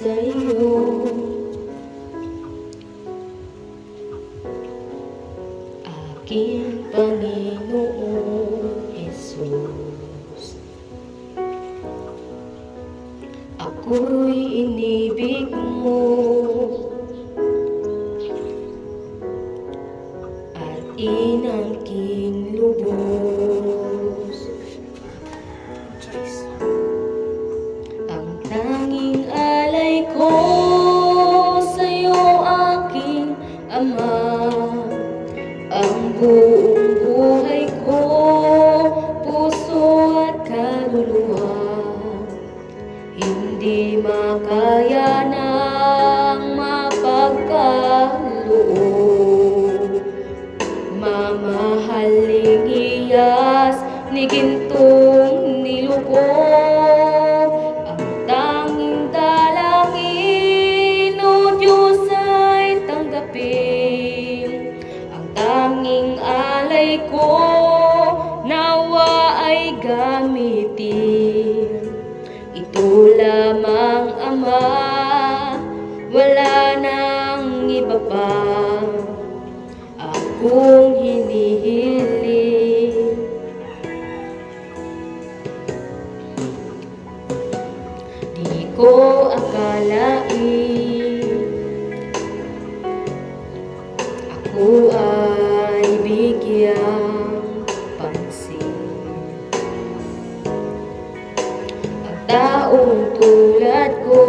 sa iyo Aking Panginoong Jesus. Ako'y inibig mo. Buong buhay ko, puso at kaluluwa. Hindi makaya ng mapagkaloob. Mamahaling iyas ni gintong gamitin Ito lamang Ama, wala nang iba pa. Akong hinihiling Di ko akalain taong tulad ko.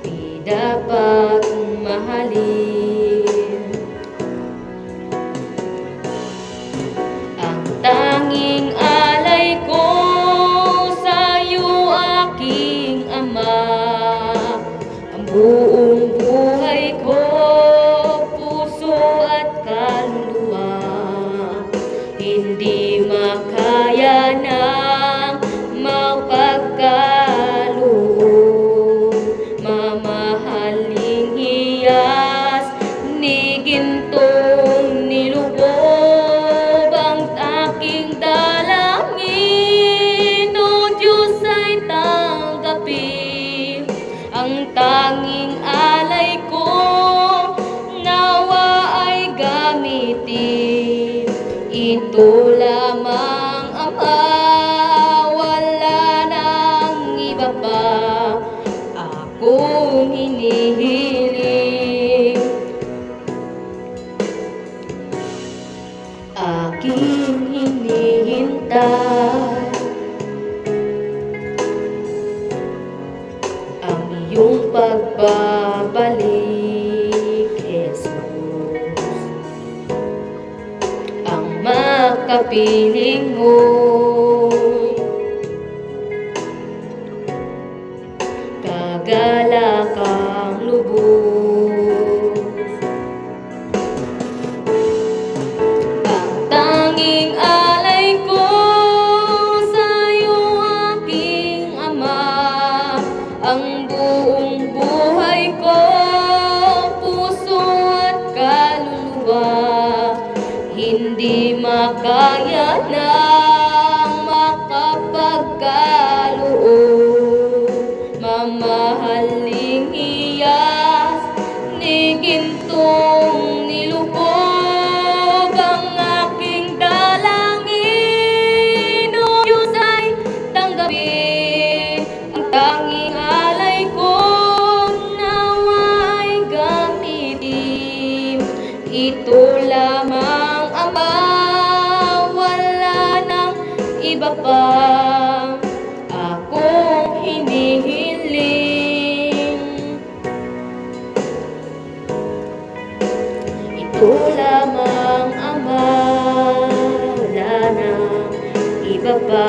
Di dapat mahalin Ito lamang Ama Wala nang iba pa. Akong hinihiling Aking hinihintay. Ang iyong pagbabalik, makapiling mo. Kagalakang lubos. Ang tanging alay ko sa'yo aking Ama. Ang pa Akong hinihiling. Ito lamang Ama Wala nang iba pa